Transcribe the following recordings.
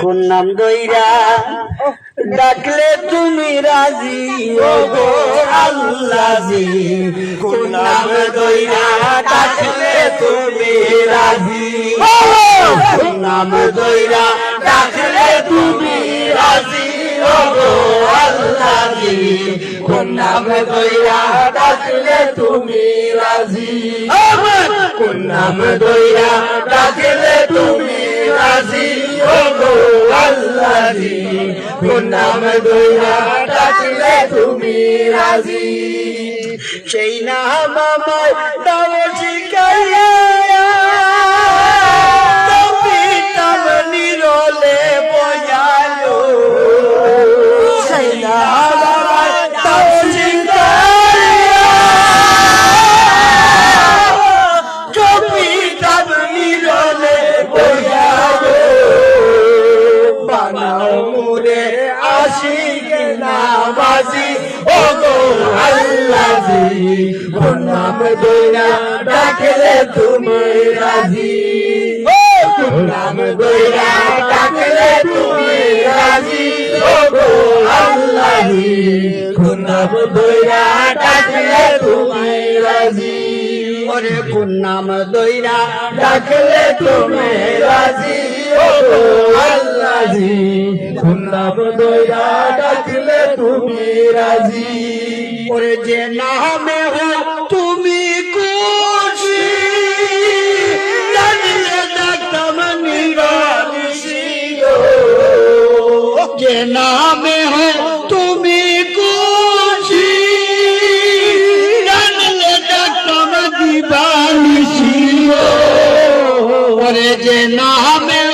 কোন নাম দইরা ডাকলে তুমি রাজি? ও গো আল্লাহি কোন নাম দইরা ডাকলে তুমি রাজি? কোন নাম দইরা ডাকলে তুমি রাজি? ও গো আল্লাহি কোন নাম দইরা ডাকলে তুমি রাজি? কোন নাম দইরা ডাকলে তুমি আল্লাহি কোন নাম দইরা ডাকলে তুমি রাজি। সেই নাম আমায় দাও শিখাইয়া। নাম দইরা ডাকলে তুমি রাজি নাম দইরা ডাকলে তুমি রাজি ও গো আল্লাহি নাম দইরা ডাকলে তুমি রাজি ওরে কোন নাম দইরা ডাকলে তুমি রাজি ও গো আল্লাহি নাম দইরা ডাকলে তুমি রাজি ওরে যে নামে হো তুমি খুশি। জানিলে ডাকতাম নিরালিশি গো। যে নামে হো তুমি খুশি। জানলে ডাকতাম দিবানিশি ওরে যে নামে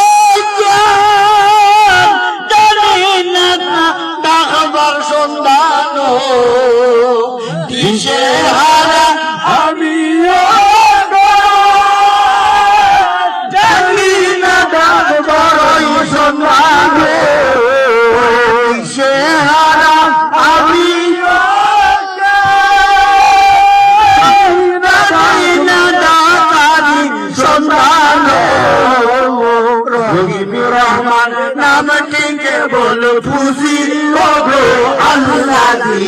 নামটিকে বল, খুশি গো আল্লাহি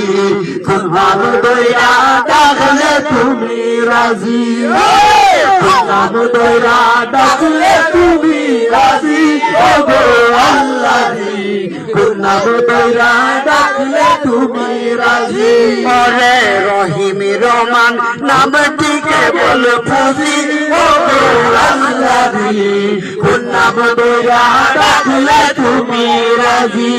কুরবান দইরা ডাকলে তুমি রাজি। কুরবান দইরা ডাকলে তুমি রাজি গো আল্লাহি তুমি রাজি। রহিম রহমান, নামটিকে বল, খুশি গো আল্লাহি কুরবান দইরা তুমি রাজি।